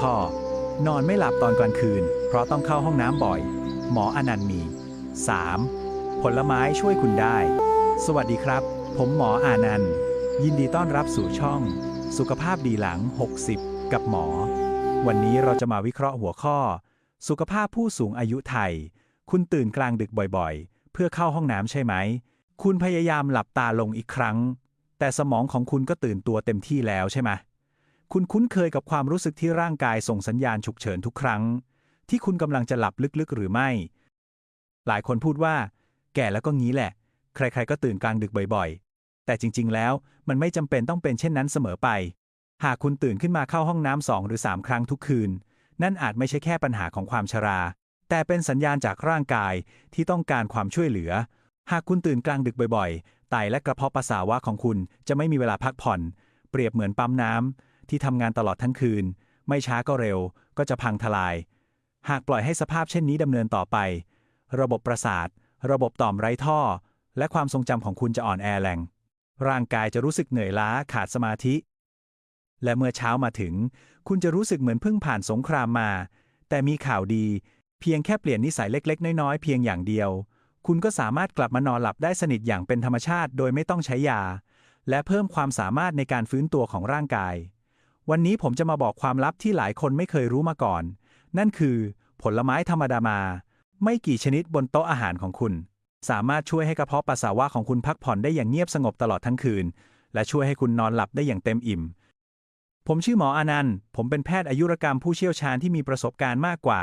ข้อนอนไม่หลับตอนกลางคืน เพราะต้องเข้าห้องน้ำบ่อย หมออนันต์มี 3. ผลไม้ช่วยคุณได้ สวัสดีครับ ผมหมออานันต์ยินดีต้อนรับสู่ช่อง สุขภาพดีหลัง 60 กับหมอ วันนี้เราจะมาวิเคราะห์หัวข้อ สุขภาพผู้สูงอายุไทย คุณตื่นกลางดึกบ่อยๆ เพื่อเข้าห้องน้ำใช่ไหม คุณพยายามหลับตาลงอีกครั้ง แต่สมองของคุณก็ตื่นตัวเต็มที่แล้วใช่ไหม คุณคุ้นเคยกับความรู้สึกที่ร่างกายส่งสัญญาณฉุกเฉินทุกครั้ง ที่คุณกำลังจะหลับลึกๆ หรือไม่ หลายคนพูดว่า แก่แล้วก็งี้แหละ ใครๆ ก็ตื่นกลางดึกบ่อยๆ แต่จริงๆ แล้วมันไม่จำเป็นต้องเป็นเช่นนั้นเสมอไป หากคุณตื่นขึ้นมาเข้าห้องน้ำสองหรือ3ครั้งทุกคืน นั่นอาจไม่ใช่แค่ปัญหาของความชรา แต่เป็นสัญญาณจากร่างกายที่ต้องการความช่วยเหลือ หากคุณตื่นกลางดึกบ่อยๆ ไตและกระเพาะปัสสาวะของคุณจะไม่มีเวลาพักผ่อน เปรียบเหมือนปั๊มน้ำ ที่ทำงานตลอดทั้งคืน ไม่ช้าก็เร็ว ก็จะพังทลาย หากปล่อยให้สภาพเช่นนี้ดำเนินต่อไป ระบบประสาท ระบบต่อมไร้ท่อ และความทรงจำของคุณจะอ่อนแอแรงร่างกายจะรู้สึกเหนื่อยล้าขาดสมาธิ และเมื่อเช้ามาถึง คุณจะรู้สึกเหมือนเพิ่งผ่านสงครามมา แต่มีข่าวดี เพียงแค่เปลี่ยนนิสัยเล็ก ๆ น้อย ๆ เพียงอย่างเดียว คุณก็สามารถกลับมานอนหลับได้สนิทอย่างเป็นธรรมชาติ โดยไม่ต้องใช้ยา และเพิ่มความสามารถในการฟื้นตัวของร่างกาย วันนี้ผมจะมาบอกความลับที่หลายคนไม่เคยรู้มาก่อน นั่นคือ ผลไม้ธรรมดามา ไม่กี่ชนิดบนโต๊ะอาหารของคุณ สามารถช่วยให้กระเพาะปัสสาวะของคุณพักผ่อนได้อย่างเงียบสงบตลอดทั้งคืน และช่วยให้คุณนอนหลับได้อย่างเต็มอิ่ม ผมชื่อหมออานันต์ ผมเป็นแพทย์อายุรกรรมผู้เชี่ยวชาญที่มีประสบการณ์มากกว่า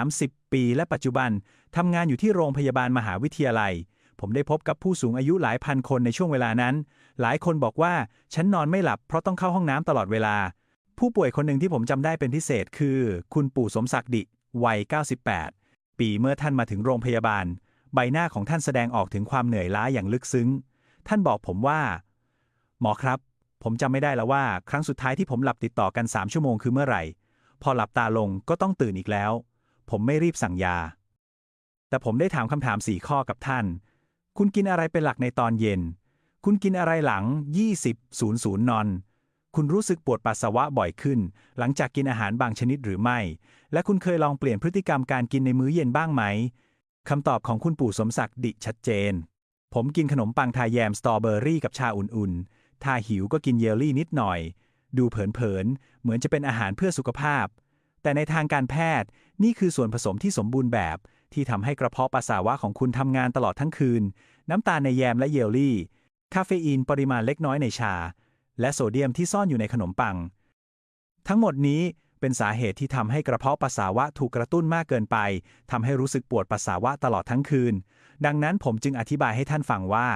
30 ปีและปัจจุบันทำงานอยู่ที่โรงพยาบาลมหาวิทยาลัยผมได้พบกับผู้สูงอายุหลายพันคนในช่วงเวลานั้น หลายคนบอกว่า ฉันนอนไม่หลับเพราะต้องเข้าห้องน้ำตลอดเวลา ผู้ป่วยคนหนึ่งที่ผมจำได้เป็นพิเศษคือ คุณปู่สมศักดิ์ดิ วัย 98 ปีเมื่อท่านมาถึงโรงพยาบาล ใบหน้าของท่านแสดงออกถึงความเหนื่อยล้าอย่างลึกซึ้ง ท่านบอกผมว่า หมอครับ ผมจำไม่ได้แล้วว่า ครั้งสุดท้ายที่ผมหลับติดต่อกัน 3 ชั่วโมงคือเมื่อไหร่ พอหลับตาลงก็ต้องตื่นอีกแล้ว ผมไม่รีบสั่งยา แต่ผมได้ถามคำถาม 4 ข้อกับท่าน คุณกินอะไรเป็นหลักในตอนเย็น คุณกินอะไรหลัง 20.00นอน คุณรู้สึกปวดปัสสาวะบ่อยขึ้น หลังจากกินอาหารบางชนิดหรือไม่ และคุณเคยลองเปลี่ยนพฤติกรรมการกินในมื้อเย็นบ้างไหมคำตอบของคุณปู่สมศักดิ์ดิชัดเจน ผมกินขนมปังทาแยมสตรอเบอรี่กับชาอุ่นๆ ถ้าหิวก็กินเยลลี่นิดหน่อย ดูเผินๆ เหมือนจะเป็นอาหารเพื่อสุขภาพ แต่ในทางการแพทย์นี่คือส่วนผสมที่สมบูรณ์แบบ ที่ทำให้กระเพาะปัสสาวะของคุณทำงานตลอดทั้งคืน น้ำตาลในแยมและเยลลี่ คาเฟอีนปริมาณเล็กน้อยในชา และโซเดียมที่ซ่อนอยู่ในขนมปัง ทั้งหมดนี้เป็นสาเหตุที่ทำให้กระเพาะปัสสาวะถูกกระตุ้นมากเกินไปทำให้รู้สึกปวดปัสสาวะตลอดทั้งคืน ดังนั้นผมจึงอธิบายให้ท่านฟังว่า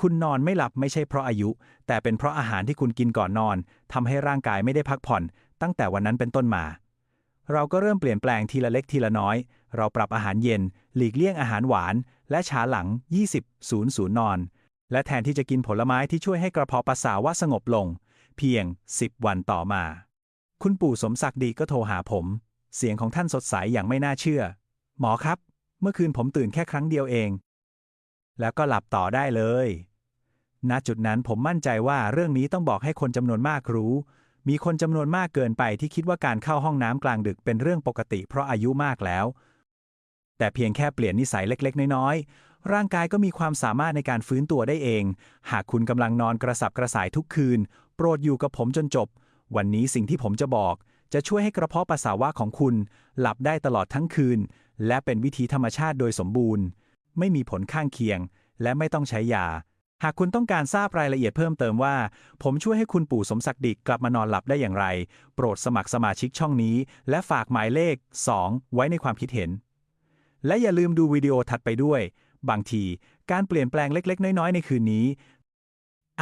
คุณนอนไม่หลับไม่ใช่เพราะอายุ แต่เป็นเพราะอาหารที่คุณกินก่อนนอนทำให้ร่างกายไม่ได้พักผ่อน ตั้งแต่วันนั้นเป็นต้นมา เราก็เริ่มเปลี่ยนแปลงทีละเล็กทีละน้อย เราปรับอาหารเย็น หลีกเลี่ยงอาหารหวาน และช้าหลัง 20.00 นอน และแทนที่จะกินผลไม้ที่ช่วยให้กระเพาะปัสสาวะสงบลง เพียง 10 วันต่อมา คุณปู่สมศักดิ์ดีก็โทรหาผม เสียงของท่านสดใสอย่างไม่น่าเชื่อ หมอครับ เมื่อคืนผมตื่นแค่ครั้งเดียวเอง แล้วก็หลับต่อได้เลย ณจุดนั้นผมมั่นใจว่าเรื่องนี้ต้องบอกให้คนจำนวนมากรู้ มีคนจำนวนมากเกินไปที่คิดว่าการเข้าห้องน้ำกลางดึกเป็นเรื่องปกติเพราะอายุมากแล้วแต่เพียงแค่เปลี่ยนนิสัยเล็ก ๆ น้อยๆ ร่างกายก็มีความสามารถในการฟื้นตัวได้เอง หากคุณกำลังนอนกระสับกระส่ายทุกคืน โปรดอยู่กับผมจนจบ วันนี้สิ่งที่ผมจะบอก จะช่วยให้กระเพาะปัสสาวะของคุณ หลับได้ตลอดทั้งคืน และเป็นวิธีธรรมชาติโดยสมบูรณ์ ไม่มีผลข้างเคียง และไม่ต้องใช้ยา หากคุณต้องการทราบรายละเอียดเพิ่มเติมว่า ผมช่วยให้คุณปู่สมศักดิ์ดิกลับมานอนหลับได้อย่างไร โปรดสมัครสมาชิกช่องนี้ และฝากหมายเลข 2 ไว้ในความคิดเห็น และอย่าลืมดูวิดีโอถัดไปด้วย บางที การเปลี่ยนแปลงเล็ก ๆ น้อย ๆ ในคืนนี้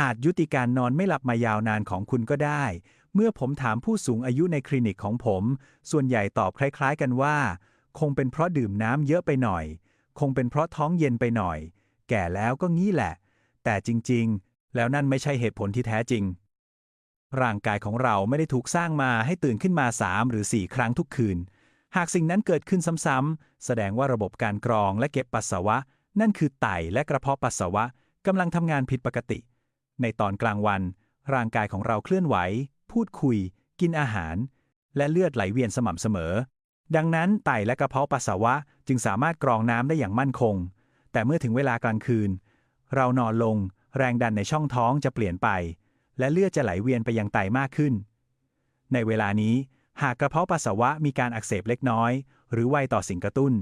อาจยุติการนอนไม่หลับมายาวนานของคุณก็ได้ เมื่อผมถามผู้สูงอายุในคลินิกของผม ส่วนใหญ่ตอบคล้าย ๆ กันว่า คงเป็นเพราะดื่มน้ำเยอะไปหน่อย คงเป็นเพราะท้องเย็นไปหน่อย แก่แล้วก็งี้แหละ แต่จริง ๆ แล้วนั่นไม่ใช่เหตุผลที่แท้จริง ร่างกายของเราไม่ได้ถูกสร้างมาให้ตื่นขึ้นมา3หรือ4ครั้งทุกคืนหากสิ่งนั้นเกิดขึ้นซ้ำๆ แสดงว่าระบบการกรองและเก็บปัสสาวะ นั่นคือไตและกระเพาะปัสสาวะกำลังทำงานผิดปกติ ในตอนกลางวัน ร่างกายของเราเคลื่อนไหว พูดคุย กินอาหาร และเลือดไหลเวียนสม่ำเสมอ ดังนั้นไตและกระเพาะปัสสาวะจึงสามารถกรองน้ำได้อย่างมั่นคง แต่เมื่อถึงเวลากลางคืน เรานอนลง แรงดันในช่องท้องจะเปลี่ยนไป และเลือดจะไหลเวียนไปยังไตมากขึ้น ในเวลานี้ หากกระเพาะปัสสาวะมีการอักเสบเล็กน้อย หรือไวต่อสิ่งกระตุ้น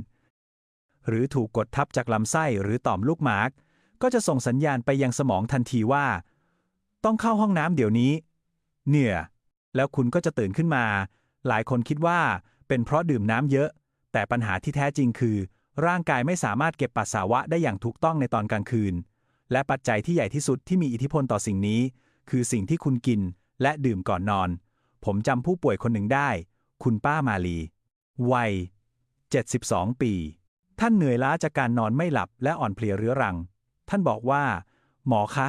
หรือถูกกดทับจากลำไส้หรือต่อมลูกหมาก ก็จะส่งสัญญาณไปยังสมองทันทีว่า ต้องเข้าห้องน้ำเดี๋ยวนี้ เหนื่อยแล้วคุณก็จะตื่นขึ้นมา หลายคนคิดว่าเป็นเพราะดื่มน้ำเยอะ แต่ปัญหาที่แท้จริงคือ ร่างกายไม่สามารถเก็บปัสสาวะได้อย่างถูกต้องในตอนกลางคืน และปัจจัยที่ใหญ่ที่สุดที่มีอิทธิพลต่อสิ่งนี้ คือสิ่งที่คุณกินและดื่มก่อนนอน ผมจำผู้ป่วยคนหนึ่งได้ คุณป้ามาลี วัย 72 ปี ท่านเหนื่อยล้าจากการนอนไม่หลับและอ่อนเพลียเรื้อรัง ท่านบอกว่า หมอคะ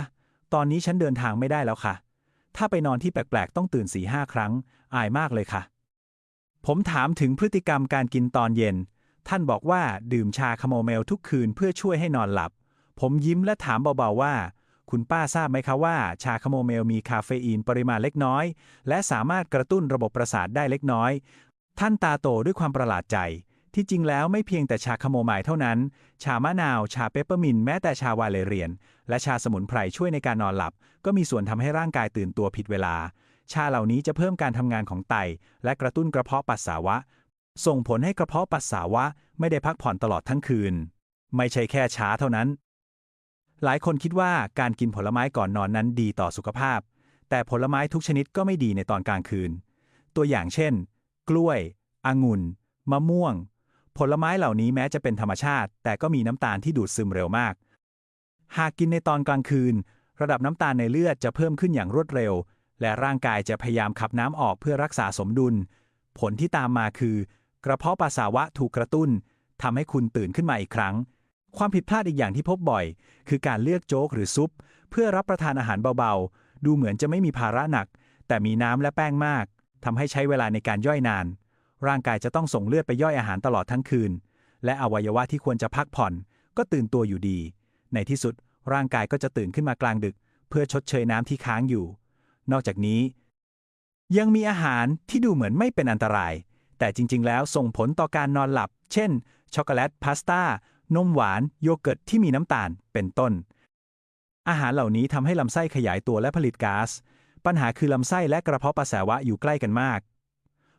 ตอนนี้ฉันเดินทางไม่ได้แล้วค่ะ ถ้าไปนอนที่แปลกๆ ต้องตื่นสี่ห้าครั้ง อายมากเลยค่ะ ผมถามถึงพฤติกรรมการกินตอนเย็น ท่านบอกว่าดื่มชาคาโมเมลทุกคืนเพื่อช่วยให้นอนหลับ ผมยิ้มและถามเบาๆว่า คุณป้าทราบไหมคะว่า ชาคาโมเมลมีคาเฟอีนปริมาณเล็กน้อย และสามารถกระตุ้นระบบประสาทได้เล็กน้อย ท่านตาโตด้วยความประหลาดใจ ที่จริงแล้วไม่เพียงแต่ชาคาโมไมล์เท่านั้น ชามะนาว ชาเปปเปอร์มินแม้แต่ชาวาเลเรียน และชาสมุนไพรช่วยในการนอนหลับ ก็มีส่วนทำให้ร่างกายตื่นตัวผิดเวลา ชาเหล่านี้จะเพิ่มการทำงานของไต และกระตุ้นกระเพาะปัสสาวะ ส่งผลให้กระเพาะปัสสาวะไม่ได้พักผ่อนตลอดทั้งคืน ไม่ใช่แค่ช้าเท่านั้น หลายคนคิดว่าการกินผลไม้ก่อนนอนนั้นดีต่อสุขภาพ แต่ผลไม้ทุกชนิดก็ไม่ดีในตอนกลางคืน ตัวอย่างเช่น กล้วย องุ่น มะม่วง ผลไม้เหล่านี้แม้จะเป็นธรรมชาติ แต่ก็มีน้ำตาลที่ดูดซึมเร็วมาก หากกินในตอนกลางคืน ระดับน้ำตาลในเลือดจะเพิ่มขึ้นอย่างรวดเร็ว และร่างกายจะพยายามขับน้ำออกเพื่อรักษาสมดุล ผลที่ตามมาคือ กระเพาะปัสสาวะถูกกระตุ้นทำให้คุณตื่นขึ้นมาอีกครั้ง ความผิดพลาดอีกอย่างที่พบบ่อย คือการเลือกโจ๊กหรือซุป เพื่อรับประทานอาหารเบาๆ ดูเหมือนจะไม่มีภาระหนัก แต่มีน้ำและแป้งมากทำให้ใช้เวลาในการย่อยนาน ร่างกายจะต้องส่งเลือดไปย่อยอาหารตลอดทั้งคืน และอวัยวะที่ควรจะพักผ่อน ก็ตื่นตัวอยู่ดี ในที่สุดร่างกายก็จะตื่นขึ้นมากลางดึก เพื่อชดเชยน้ำที่ค้างอยู่ นอกจากนี้ ยังมีอาหารที่ดูเหมือนไม่เป็นอันตราย แต่จริง ๆ แล้วส่งผลต่อการนอนหลับ เช่น ช็อกโกแลต พาสต้า นมหวาน โยเกิร์ตที่มีน้ำตาล เป็นต้น อาหารเหล่านี้ทำให้ลำไส้ขยายตัวและผลิตก๊าซ ปัญหาคือลำไส้และกระเพาะปัสสาวะอยู่ใกล้กันมาก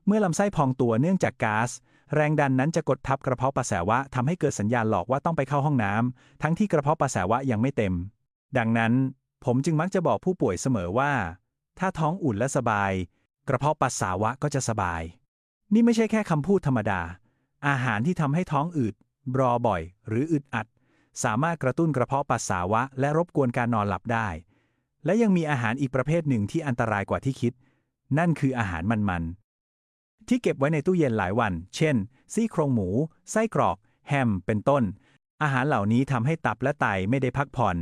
เมื่อลำไส้พองตัวเนื่องจากก๊าซแรงดันนั้นจะกดทับกระเพาะปัสสาวะทำให้เกิดสัญญาณหลอกว่าต้องไปเข้าห้องน้ำทั้งที่กระเพาะปัสสาวะยังไม่เต็ม ดังนั้นผมจึงมักจะบอกผู้ป่วยเสมอว่า ถ้าท้องอุ่นและสบาย กระเพาะปัสสาวะก็จะสบาย นี่ไม่ใช่แค่คำพูดธรรมดา อาหารที่ทำให้ท้องอืดรอบ่อย หรืออึดอัด สามารถกระตุ้นกระเพาะปัสสาวะ และรบกวนการนอนหลับได้ และยังมีอาหารอีกประเภทหนึ่งที่อันตรายกว่าที่คิด นั่นคืออาหารมันๆ ที่เก็บไว้ในตู้เย็นหลายวัน เช่น ซี่โครงหมู ไส้กรอก แฮม เป็นต้น อาหารเหล่านี้ทำให้ตับและไตไม่ได้พักผ่อน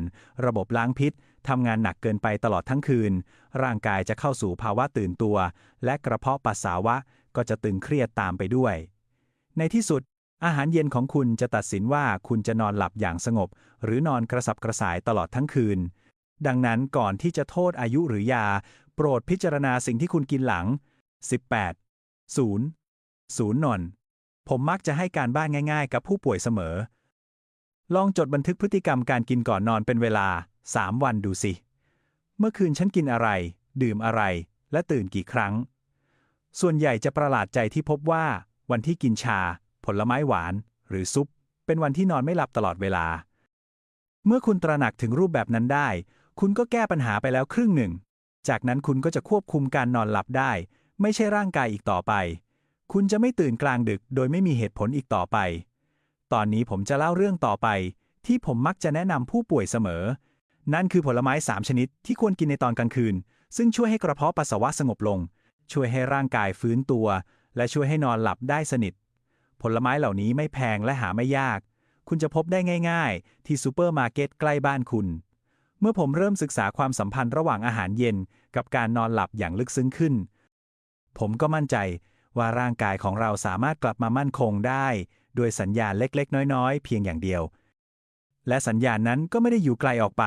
ระบบล้างพิษทำงานหนักเกินไปตลอดทั้งคืน ร่างกายจะเข้าสู่ภาวะตื่นตัว และกระเพาะปัสสาวะก็จะตึงเครียดตามไปด้วย ในที่สุด อาหารเย็นของคุณจะตัดสินว่าคุณจะนอนหลับอย่างสงบ หรือนอนกระสับกระส่ายตลอดทั้งคืน ดังนั้นก่อนที่จะโทษอายุหรือยา โปรดพิจารณาสิ่งที่คุณกินหลัง 18 0 0นอน ผมมักจะให้การบ้านง่าย ๆ กับผู้ป่วยเสมอ ลองจดบันทึกพฤติกรรมการกินก่อนนอนเป็นเวลา 3 วันดูสิ เมื่อคืนฉันกินอะไร ดื่มอะไร และตื่นกี่ครั้ง ส่วนใหญ่จะประหลาดใจที่พบว่า วันที่กินชา ผลไม้หวาน หรือซุป เป็นวันที่นอนไม่หลับตลอดเวลา เมื่อคุณตระหนักถึงรูปแบบนั้นได้ คุณก็แก้ปัญหาไปแล้วครึ่งหนึ่ง จากนั้นคุณก็จะควบคุมการนอนหลับได้ ไม่ใช่ร่างกายอีกต่อไป คุณจะไม่ตื่นกลางดึกโดยไม่มีเหตุผลอีกต่อไป ตอนนี้ผมจะเล่าเรื่องต่อไป ที่ผมมักจะแนะนำผู้ป่วยเสมอ นั่นคือผลไม้ 3 ชนิดที่ควรกินในตอนกลางคืน ซึ่งช่วยให้กระเพาะปัสสาวะสงบลง ช่วยให้ร่างกายฟื้นตัว และช่วยให้นอนหลับได้สนิท ผลไม้เหล่านี้ไม่แพงและหาไม่ยาก คุณจะพบได้ง่าย ๆ ที่ซูเปอร์มาร์เก็ตใกล้บ้านคุณเมื่อผมเริ่มศึกษาความสัมพันธ์ระหว่างอาหารเย็น กับการนอนหลับอย่างลึกซึ้งขึ้น ผมก็มั่นใจว่าร่างกายของเราสามารถกลับมามั่นคงได้โดยสัญญาณเล็กๆ น้อยๆ เพียงอย่างเดียว และสัญญาณนั้นก็ไม่ได้อยู่ไกลออกไป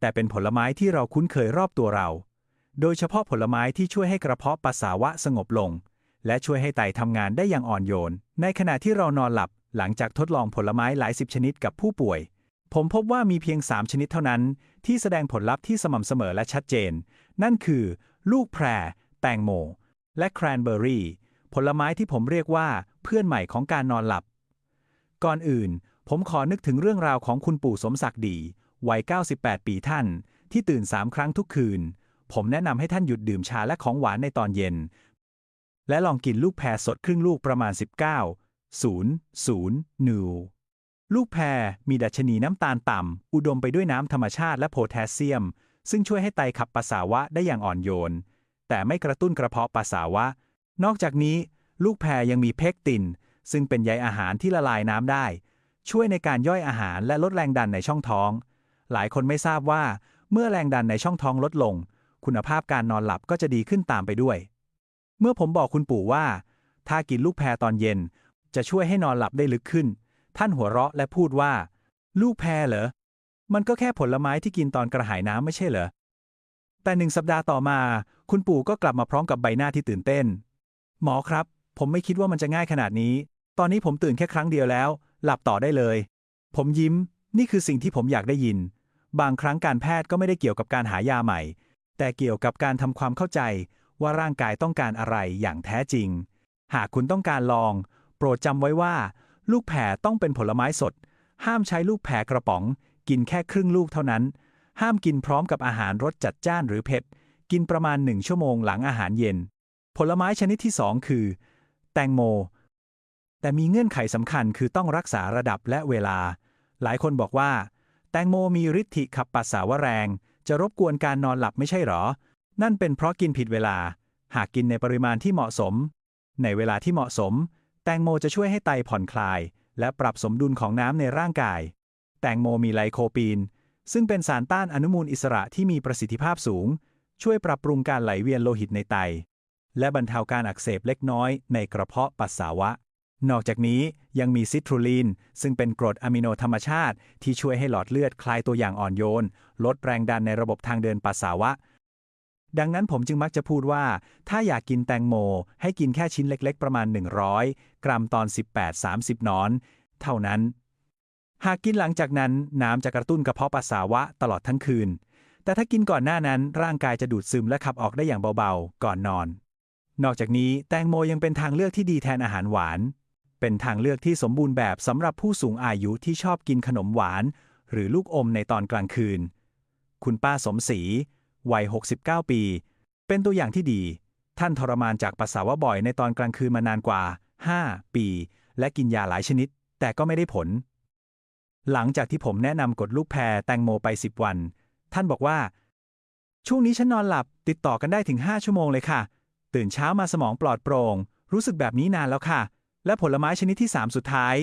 แต่เป็นผลไม้ที่เราคุ้นเคยรอบตัวเรา โดยเฉพาะผลไม้ที่ช่วยให้กระเพาะปัสสาวะสงบลง และช่วยให้ไตทำงานได้อย่างอ่อนโยน ในขณะที่เรานอนหลับหลังจากทดลองผลไม้หลายสิบชนิดกับผู้ป่วย ผมพบว่ามีเพียง 3 ชนิดเท่านั้น ที่แสดงผลลัพธ์ที่สม่ำเสมอและชัดเจน นั่นคือ ลูกแพร แตงโม และแครนเบอร์รี่ ผลไม้ที่ผมเรียกว่าเพื่อนใหม่ของการนอนหลับ ก่อนอื่น ผมขอนึกถึงเรื่องราวของคุณปู่สมศักดิ์ดี วัย 98 ปีท่าน ที่ตื่น3ครั้งทุกคืน ผมแนะนำให้ท่านหยุดดื่มชาและของหวานในตอนเย็น และลองกินลูกแพรสดครึ่งลูกประมาณ 19 0 0นูลูกแพรมีดัชนีน้ำตาลต่ำ อุดมไปด้วยน้ำธรรมชาติและโพแทสเซียม ซึ่งช่วยให้ไตขับปัสสาวะได้อย่างอ่อนโยน แต่ไม่กระตุ้นกระเพาะปัสสาวะ นอกจากนี้ ลูกแพรยังมีเพกติน ซึ่งเป็นใยอาหารที่ละลายน้ำได้ ช่วยในการย่อยอาหารและลดแรงดันในช่องท้อง หลายคนไม่ทราบว่า เมื่อแรงดันในช่องท้องลดลง คุณภาพการนอนหลับก็จะดีขึ้นตามไปด้วย เมื่อผมบอกคุณปู่ว่า ถ้ากินลูกแพรตอนเย็น จะช่วยให้นอนหลับได้ลึกขึ้น ท่านหัวเราะและพูดว่า ลูกแพรเหรอมันก็แค่ผลไม้ที่กินตอนกระหายน้ำไม่ใช่เหรอแต่หนึ่งสัปดาห์ต่อมา คุณปู่ก็กลับมาพร้อมกับใบหน้าที่ตื่นเต้น หมอครับ ผมไม่คิดว่ามันจะง่ายขนาดนี้ ตอนนี้ผมตื่นแค่ครั้งเดียวแล้ว หลับต่อได้เลย ผมยิ้ม นี่คือสิ่งที่ผมอยากได้ยิน บางครั้งการแพทย์ก็ไม่ได้เกี่ยวกับการหายาใหม่ แต่เกี่ยวกับการทำความเข้าใจว่าร่างกายต้องการอะไรอย่างแท้จริง หากคุณต้องการลอง โปรดจำไว้ว่า ลูกแพรต้องเป็นผลไม้สด ห้ามใช้ลูกแพรกระป๋อง กินแค่ครึ่งลูกเท่านั้น ห้ามกินพร้อมกับอาหารรสจัดจ้านหรือเผ็ด กินประมาณหนึ่งชั่วโมงหลังอาหารเย็น ผลไม้ชนิดที่สองคือ แตงโม แต่มีเงื่อนไขสำคัญคือต้องรักษาระดับและเวลา หลายคนบอกว่า แตงโมมีฤทธิ์ขับปัสสาวะแรง จะรบกวนการนอนหลับไม่ใช่หรอ นั่นเป็นเพราะกินผิดเวลา หากกินในปริมาณที่เหมาะสม ในเวลาที่เหมาะสม แตงโมจะช่วยให้ไตผ่อนคลาย และปรับสมดุลของน้ำในร่างกาย แตงโมมีไลโคปีน ซึ่งเป็นสารต้านอนุมูลอิสระที่มีประสิทธิภาพสูง ช่วยปรับปรุงการไหลเวียนโลหิตในไต และบรรเทาการอักเสบเล็กน้อยในกระเพาะปัสสาวะ นอกจากนี้ยังมีซิตรูลีน ซึ่งเป็นกรดอะมิโนธรรมชาติ ที่ช่วยให้หลอดเลือดคลายตัวอย่างอ่อนโยน ลดแรงดันในระบบทางเดินปัสสาวะ ดังนั้นผมจึงมักจะพูดว่า ถ้าอยากกินแตงโม ให้กินแค่ชิ้นเล็กๆ ประมาณ 100 กรัมตอน 18-30 นอน เท่านั้น หากกินหลังจากนั้นน้ำจะกระตุ้นกระเพาะปัสสาวะตลอดทั้งคืน แต่ถ้ากินก่อนหน้านั้นร่างกายจะดูดซึมและขับออกได้อย่างเบาๆ ก่อนนอน นอกจากนี้แตงโมยังเป็นทางเลือกที่ดีแทนอาหารหวาน เป็นทางเลือกที่สมบูรณ์แบบสำหรับผู้สูงอายุที่ชอบกินขนมหวาน หรือลูกอมในตอนกลางคืน คุณป้าสมศรีวัย 69 ปี เป็นตัวอย่างที่ดี ท่านทรมานจากปัสสาวะบ่อยในตอนกลางคืนมานานกว่า 5 ปี และกินยาหลายชนิด แต่ก็ไม่ได้ผล หลังจากที่ผมแนะนำกดลูกแพรแตงโมไป 10 วัน ท่านบอกว่า ช่วงนี้ฉันนอนหลับติดต่อกันได้ถึง 5 ชั่วโมงเลยค่ะ ตื่นเช้ามาสมองปลอดโปร่ง รู้สึกแบบนี้นานแล้วค่ะ และผลไม้ชนิดที่ 3 สุดท้าย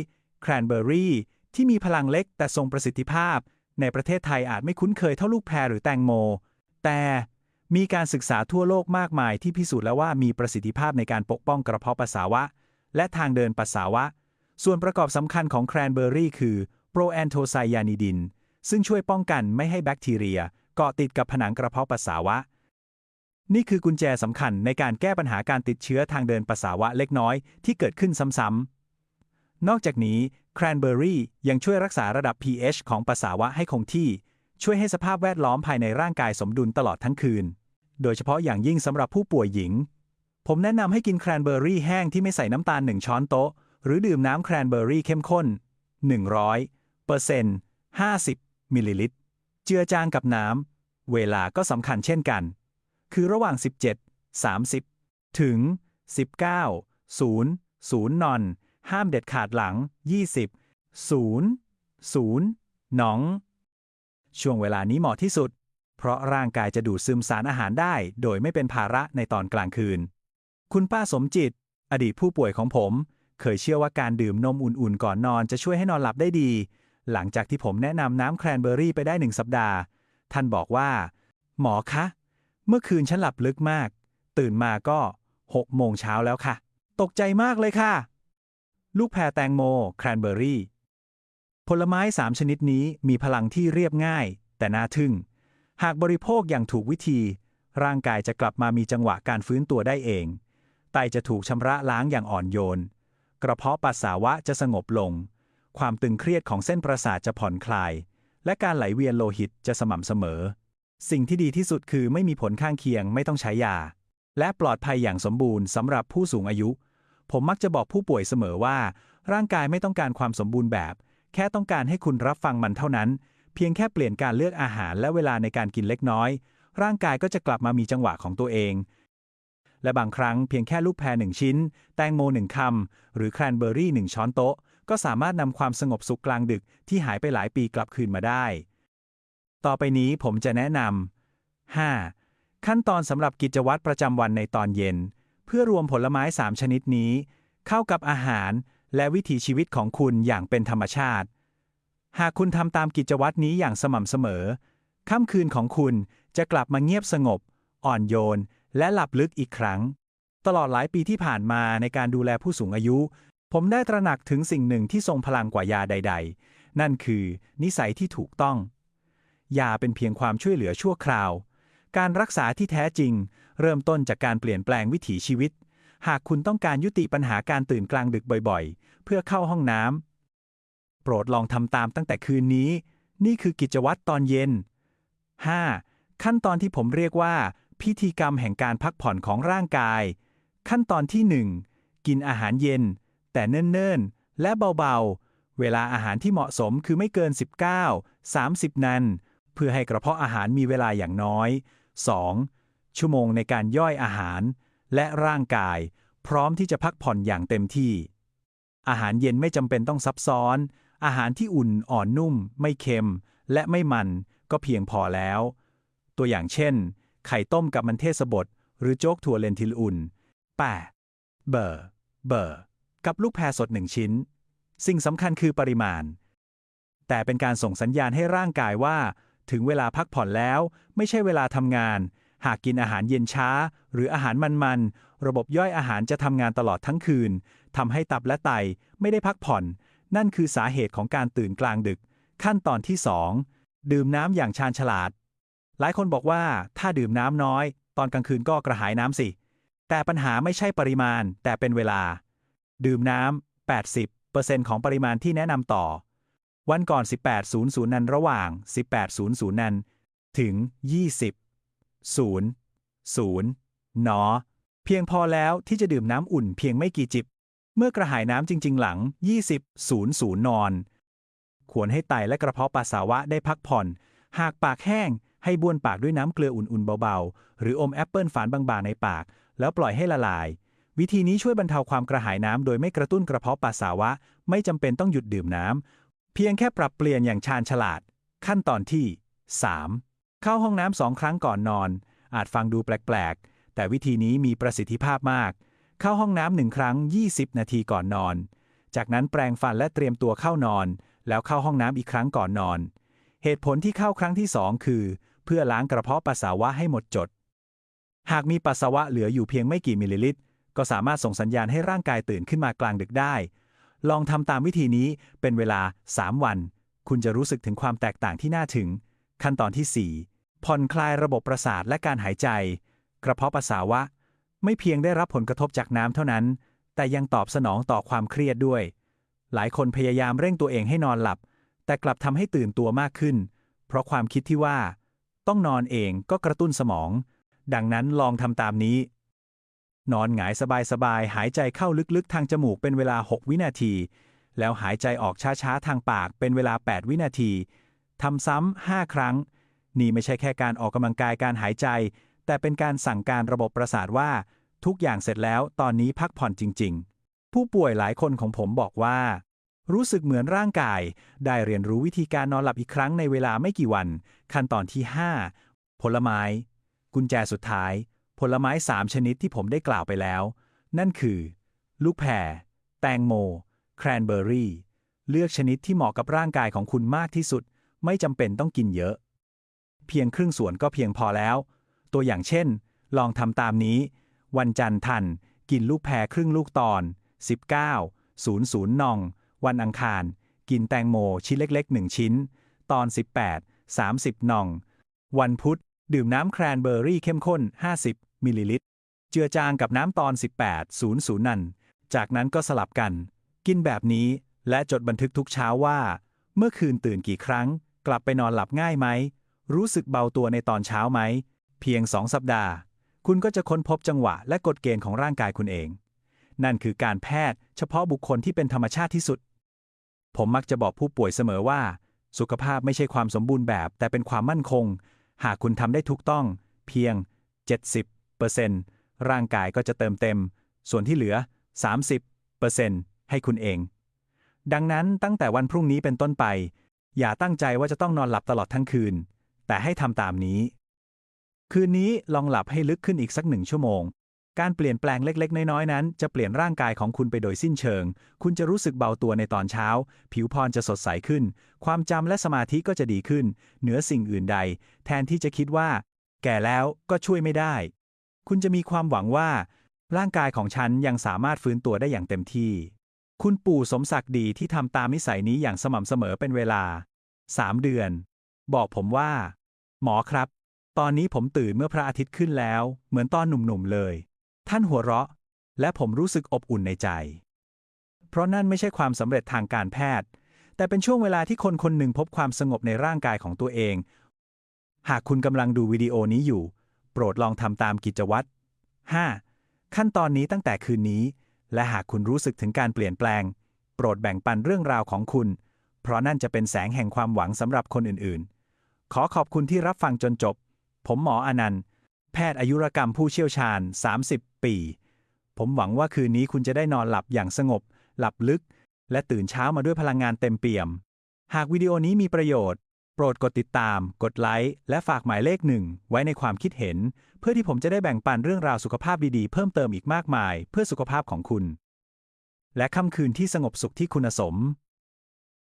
แครนเบอร์รี่ที่มีพลังเล็กแต่ทรงประสิทธิภาพ ในประเทศไทยอาจไม่คุ้นเคยเท่าลูกแพรหรือแตงโม แต่มีการศึกษาทั่วโลกมากมายที่พิสูจน์แล้วว่ามีประสิทธิภาพในการปกป้องกระเพาะปัสสาวะ และทางเดินปัสสาวะ ส่วนประกอบสำคัญของแครนเบอร์รี่คือโปรแอนโทไซยานิดิน ซึ่งช่วยป้องกันไม่ให้แบคทีเรียเกาะติดกับผนังกระเพาะปัสสาวะ นี่คือกุญแจสำคัญในการแก้ปัญหาการติดเชื้อทางเดินปัสสาวะเล็กน้อยที่เกิดขึ้นซ้ำๆ นอกจากนี้แครนเบอร์รี่ยังช่วยรักษาระดับ pH ของปัสสาวะให้คงที่ ช่วยให้สภาพแวดล้อมภายในร่างกายสมดุลตลอดทั้งคืน โดยเฉพาะอย่างยิ่งสำหรับผู้ป่วยหญิง ผมแนะนำให้กินแครนเบอร์รี่แห้งที่ไม่ใส่น้ำตาล1ช้อนโต๊ะ หรือดื่มน้ำแครนเบอร์รี่เข้มข้น 100เปอร์เซ็นต์50 มิลลิลิตร เจือจางกับน้ำ เวลาก็สำคัญเช่นกัน คือระหว่าง 17 30 ถึง 19 0 0นอน ห้ามเด็ดขาดหลัง 20 0 0หนอง ช่วงเวลานี้เหมาะที่สุด เพราะร่างกายจะดูดซึมสารอาหารได้ โดยไม่เป็นภาระในตอนกลางคืน คุณป้าสมจิต อดีตผู้ป่วยของผม เคยเชื่อว่าการดื่มนมอุ่นๆ ก่อนนอนจะช่วยให้นอนหลับได้ดี หลังจากที่ผมแนะนำน้ำแครนเบอร์รี่ไปได้หนึ่งสัปดาห์ ท่านบอกว่า หมอคะ เมื่อคืนฉันหลับลึกมาก ตื่นมาก็หกโมงเช้าแล้วค่ะ ตกใจมากเลยค่ะ ลูกแพรแตงโม แครนเบอร์รี่ ผลไม้สามชนิดนี้มีพลังที่เรียบง่าย แต่น่าทึ่ง หากบริโภคอย่างถูกวิธี ร่างกายจะกลับมามีจังหวะการฟื้นตัวได้เอง ไตไตจะถูกชำระล้างอย่างอ่อนโยน กระเพาะปัสสาวะจะสงบลง ความตึงเครียดของเส้นประสาทจะผ่อนคลาย และการไหลเวียนโลหิตจะสม่ำเสมอ สิ่งที่ดีที่สุดคือไม่มีผลข้างเคียงไม่ต้องใช้ยา และปลอดภัยอย่างสมบูรณ์สำหรับผู้สูงอายุ ผมมักจะบอกผู้ป่วยเสมอว่า ร่างกายไม่ต้องการความสมบูรณ์แบบ แค่ต้องการให้คุณรับฟังมันเท่านั้น เพียงแค่เปลี่ยนการเลือกอาหารและเวลาในการกินเล็กน้อย ร่างกายก็จะกลับมามีจังหวะของตัวเองและบางครั้งเพียงแค่ลูกแพรหนึ่งชิ้น แตงโมหนึ่งคำ หรือแครนเบอร์รี่หนึ่งช้อนโต๊ะ ก็สามารถนำความสงบสุขกลางดึกที่หายไปหลายปีกลับคืนมาได้ ต่อไปนี้ผมจะแนะนำ 5. ขั้นตอนสำหรับกิจวัตรประจำวันในตอนเย็น เพื่อรวมผลไม้ 3 ชนิดนี้ เข้ากับอาหารและวิถีชีวิตของคุณอย่างเป็นธรรมชาติ หากคุณทำตามกิจวัตรนี้อย่างสม่ำเสมอ ค่ำคืนของคุณจะกลับมาเงียบสงบ อ่อนโยน และหลับลึกอีกครั้ง ตลอดหลายปีที่ผ่านมาในการดูแลผู้สูงอายุ ผมได้ตระหนักถึงสิ่งหนึ่งที่ทรงพลังกว่ายาใด ๆ นั่นคือ นิสัยที่ถูกต้อง ยาเป็นเพียงความช่วยเหลือชั่วคราว การรักษาที่แท้จริง เริ่มต้นจากการเปลี่ยนแปลงวิถีชีวิต หากคุณต้องการยุติปัญหาการตื่นกลางดึกบ่อยๆ เพื่อเข้าห้องน้ำโปรดลองทำตามตั้งแต่คืนนี้ นี่คือกิจวัตรตอนเย็น 5. ขั้นตอนที่ผมเรียกว่า พิธีกรรมแห่งการพักผ่อนของร่างกาย ขั้นตอนที่ 1 กินอาหารเย็น แต่เนิ่นๆ และเบาๆ เวลาอาหารที่เหมาะสมคือไม่เกิน 19 30 นัน เพื่อให้กระเพาะอาหารมีเวลาอย่างน้อย 2. ชั่วโมงในการย่อยอาหาร และร่างกาย พร้อมที่จะพักผ่อนอย่างเต็มที่ อาหารเย็นไม่จำเป็นต้องซับซ้อน อาหารที่อุ่นอ่อนนุ่ม ไม่เค็ม และไม่มันก็เพียงพอแล้ว ตัวอย่างเช่น ไข่ต้มกับมันเทศบดหรือโจ๊กถั่วเลนทิลอุ่นแปะเบอร์เบอร์ กับลูกแพรสดหนึ่งชิ้น สิ่งสำคัญคือปริมาณ แต่เป็นการส่งสัญญาณให้ร่างกายว่า ถึงเวลาพักผ่อนแล้ว ไม่ใช่เวลาทำงาน หากกินอาหารเย็นช้า หรืออาหารมันๆ ระบบย่อยอาหารจะทำงานตลอดทั้งคืนทำให้ตับและไตไม่ได้พักผ่อน นั่นคือสาเหตุของการตื่นกลางดึก ขั้นตอนที่ 2 ดื่มน้ำอย่างชาญฉลาด หลายคนบอกว่าถ้าดื่มน้ำน้อย ตอนกลางคืนก็กระหายน้ำสิ แต่ปัญหาไม่ใช่ปริมาณ แต่เป็นเวลา ดื่มน้ำ 80%ของปริมาณที่แนะนำต่อ วันก่อน 18.00 นันระหว่าง 18.00 นันถึง 20 0 0นอ เพียงพอแล้วที่จะดื่มน้ำอุ่นเพียงไม่กี่จิบ เมื่อกระหายน้ำจริง ๆ หลัง 20 0 0 นอน ควรให้ไตและกระเพาะปัสสาวะได้พักผ่อน หากปากแห้ง ให้บ้วนปากด้วยน้ำเกลืออุ่น ๆ เบา ๆ หรืออมแอปเปิลฝานบาง ๆ ในปาก แล้วปล่อยให้ละลาย วิธีนี้ช่วยบรรเทาความกระหายน้ำโดยไม่กระตุ้นกระเพาะปัสสาวะ ไม่จำเป็นต้องหยุดดื่มน้ำ เพียงแค่ปรับเปลี่ยนอย่างชาญฉลาด ขั้นตอนที่ 3. เข้าห้องน้ำสองครั้งก่อนนอน อาจฟังดูแปลก ๆ แต่วิธีนี้มีประสิทธิภาพมาก เข้าห้องน้ำหนึ่งครั้ง 20 นาทีก่อนนอน จากนั้นแปรงฟันและเตรียมตัวเข้านอน แล้วเข้าห้องน้ำอีกครั้งก่อนนอน เหตุผลที่เข้าครั้งที่สองคือ เพื่อล้างกระเพาะปัสสาวะให้หมดจด หากมีปัสสาวะเหลืออยู่เพียงไม่กี่มิลลิลิตร ก็สามารถส่งสัญญาณให้ร่างกายตื่นขึ้นมากลางดึกได้ ลองทำตามวิธีนี้เป็นเวลา 3 วัน คุณจะรู้สึกถึงความแตกต่างที่น่าถึง ขั้นตอนที่ 4 ผ่อนคลายระบบประสาทและการหายใจ กระเพาะปัสสาวะ ไม่เพียงได้รับผลกระทบจากน้ำเท่านั้น แต่ยังตอบสนองต่อความเครียดด้วย หลายคนพยายามเร่งตัวเองให้นอนหลับ แต่กลับทำให้ตื่นตัวมากขึ้น เพราะความคิดที่ว่า ต้องนอนเองก็กระตุ้นสมอง ดังนั้นลองทำตามนี้ นอนหงายสบายๆ หายใจเข้าลึกๆ ทางจมูกเป็นเวลา 6 วินาที แล้วหายใจออกช้าๆ ทางปากเป็นเวลา 8 วินาที ทำซ้ำ 5 ครั้ง นี่ไม่ใช่แค่การออกกำลังกายการหายใจ แต่เป็นการสั่งการระบบประสาทว่า ทุกอย่างเสร็จแล้วตอนนี้พักผ่อนจริง ๆ ผู้ป่วยหลายคนของผมบอกว่า รู้สึกเหมือนร่างกาย ได้เรียนรู้วิธีการนอนหลับอีกครั้งในเวลาไม่กี่วัน ขั้นตอนที่ 5 ผลไม้ กุญแจสุดท้าย ผลไม้3ชนิดที่ผมได้กล่าวไปแล้ว นั่นคือ ลูกแพร แตงโม แครนเบอร์รี่ เลือกชนิดที่เหมาะกับร่างกายของคุณมากที่สุด ไม่จำเป็นต้องกินเยอะ เพียงครึ่งส่วนก็เพียงพอแล้ว ตัวอย่างเช่น ลองทำตามนี้ วันจันทร์ทัน กินลูกแพรครึ่งลูกตอน 19 00นอง วันอังคาร กินแตงโมชิ้นเล็ก ๆ 1 ชิ้น ตอน 18 30นอง วันพุธ ดื่มน้ำแครนเบอร์รี่เข้มข้น 50 มิลลิลิตรจจือจางกับน้ำตอน 18.00 นั่นจากนั้นก็สลับกัน กินแบบนี้และจดบันทึกทุกเช้าว่า เมื่อคืนตื่นกี่ครั้ง กลับไปนอนหลับง่ายไหม รู้สึกเบาตัวในตอนเช้าไหม เพียงสองสัปดาห์ คุณก็จะค้นพบจังหวะและกฎเกณฑ์ของร่างกายคุณเอง นั่นคือการแพทย์เฉพาะบุคคลที่เป็นธรรมชาติที่สุด ผมมักจะบอกผู้ป่วยเสมอว่า สุขภาพไม่ใช่ความสมบูรณ์แบบ แต่เป็นความมั่นคง หากคุณทำได้ถูกต้อง เพียง 70 ร่างกายก็จะเติมเต็ม ส่วนที่เหลือ 30%ให้คุณเอง ดังนั้นตั้งแต่วันพรุ่งนี้เป็นต้นไป อย่าตั้งใจว่าจะต้องนอนหลับตลอดทั้งคืน แต่ให้ทำตามนี้ คืนนี้ลองหลับให้ลึกขึ้นอีกสักหนึ่งชั่วโมง การเปลี่ยนแปลงเล็กๆ น้อยๆ นั้น จะเปลี่ยนร่างกายของคุณไปโดยสิ้นเชิง คุณจะรู้สึกเบาตัวในตอนเช้า ผิวพรรณจะสดใสขึ้น ความจำและสมาธิก็จะดีขึ้น เหนือสิ่งอื่นใด แทนที่จะคิดว่าแก่แล้วก็ช่วยไม่ได้ คุณจะมีความหวังว่า ร่างกายของฉันยังสามารถฟื้นตัวได้อย่างเต็มที่ คุณปู่สมศักดิ์ดีที่ทำตามนิสัยนี้อย่างสม่ำเสมอเป็นเวลา3เดือน บอกผมว่า หมอครับ ตอนนี้ผมตื่นเมื่อพระอาทิตย์ขึ้นแล้ว เหมือนตอนหนุ่มๆเลย ท่านหัวเราะ และผมรู้สึกอบอุ่นในใจ เพราะนั่นไม่ใช่ความสำเร็จทางการแพทย์ แต่เป็นช่วงเวลาที่คนคนหนึ่งพบความสงบในร่างกายของตัวเอง หากคุณกำลังดูวิดีโอนี้อยู่ ปรดลองทำตามกิจวัตร 5. ขั้นตอนนี้ตั้งแต่คืนนี้ และหากคุณรู้สึกถึงการเปลี่ยนแปลง โปรดแบ่งปันเรื่องราวของคุณ เพราะนั่นจะเป็นแสงแห่งความหวังสำหรับคนอื่นๆ ขอขอบคุณที่รับฟังจนจบ ผมหมออนันต์ แพทย์อายุรกรรมผู้เชี่ยวชาญ 30 ปี ผมหวังว่าคืนนี้คุณจะได้นอนหลับอย่างสงบ หลับลึก และตื่นเช้ามาด้วยพลังงานเต็มเปี่ยม หากวิดีโอนี้มีประโยชน์ โปรดกดติดตาม กดไลค์ และฝากหมายเลขหนึ่งไว้ในความคิดเห็น เพื่อที่ผมจะได้แบ่งปันเรื่องราวสุขภาพดีๆ เพิ่มเติมอีกมากมาย เพื่อสุขภาพของคุณ และค่ำคืนที่สงบสุขที่คุณสม